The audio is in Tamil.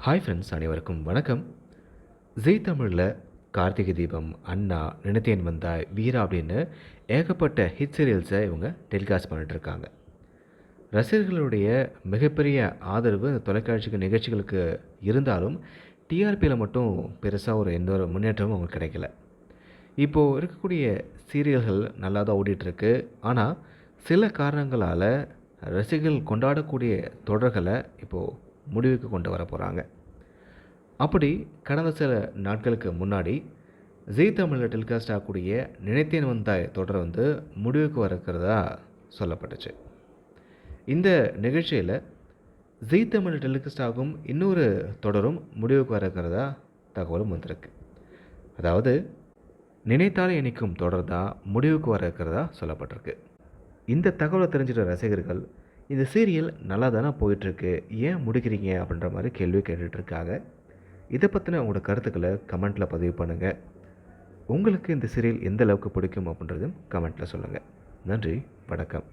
ஹாய் ஃப்ரெண்ட்ஸ் அனைவருக்கும் வணக்கம். ஜெய் தமிழில் கார்த்திகை தீபம் அண்ணா நினைத்தேன் வந்தாய் வீரா அப்படின்னு ஏகப்பட்ட ஹிட் சீரியல்ஸை இவங்க டெலிகாஸ்ட் பண்ணிட்டுருக்காங்க ரசிகர்களுடைய மிகப்பெரிய ஆதரவு இந்த தொலைக்காட்சிக்கு நிகழ்ச்சிகளுக்கு இருந்தாலும் டிஆர்பியில் மட்டும் பெருசாக ஒரு எந்த ஒரு முன்னேற்றமும் அவங்களுக்கு கிடைக்கல. இப்போது இருக்கக்கூடிய சீரியல்கள் நல்லா தான் ஓடிட்டுருக்கு ஆனால் சில காரணங்களால் ரசிகர்கள் கொண்டாடக்கூடிய தொடர்களை இப்போது முடிவுக்கு கொண்டு வர போகிறாங்க அப்படி கடந்த சில நாட்களுக்கு முன்னாடி ஜீ தமிழில் டெலிகாஸ்ட் ஆகக்கூடிய நினைத்தேன் வந்தாய் தொடர் வந்து முடிவுக்கு வரக்கிறதா சொல்லப்பட்டுச்சு. இந்த நிகழ்ச்சியில் ஜீ தமிழ் டெலிகாஸ்ட் ஆகும் இன்னொரு தொடரும் முடிவுக்கு வரக்கிறதா தகவலும் வந்திருக்கு. அதாவது நினைத்தாலே இணைக்கும் தொடர் தான் முடிவுக்கு வர இருக்கிறதா சொல்லப்பட்டிருக்கு. இந்த தகவலை தெரிஞ்சிட்ட ரசிகர்கள் இந்த சீரியல் நல்லா தானே போயிட்டுருக்கு? ஏன் முடிக்கிறீங்க அப்படின்ற மாதிரி கேள்வி கேட்டுட்ருக்காங்க. இதை பற்றின உங்களோட கருத்துக்களை கமெண்ட்டில் பதிவு பண்ணுங்கள் உங்களுக்கு இந்த சீரியல் எந்த அளவுக்கு பிடிக்கும் அப்படின்றதும் கமெண்ட்டில் சொல்லுங்கள் நன்றி வணக்கம்.